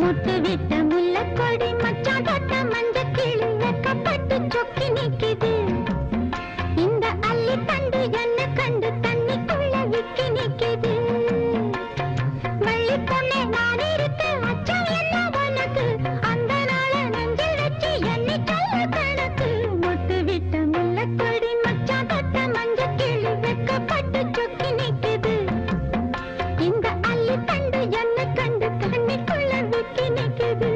முட்டு விட்ட முல்ல கொடி மச்சான் தொட்ட மஞ்சள் ಕನಸದ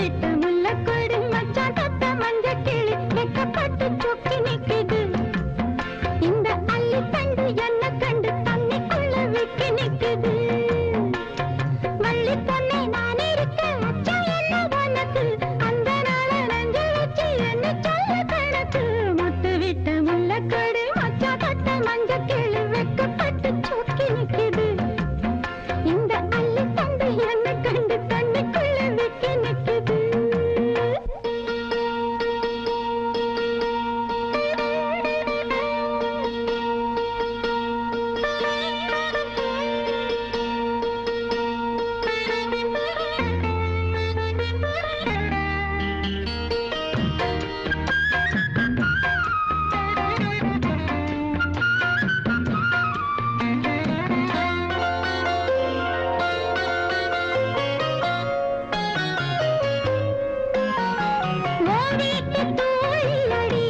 விட்டு வீட்டு தோழியடி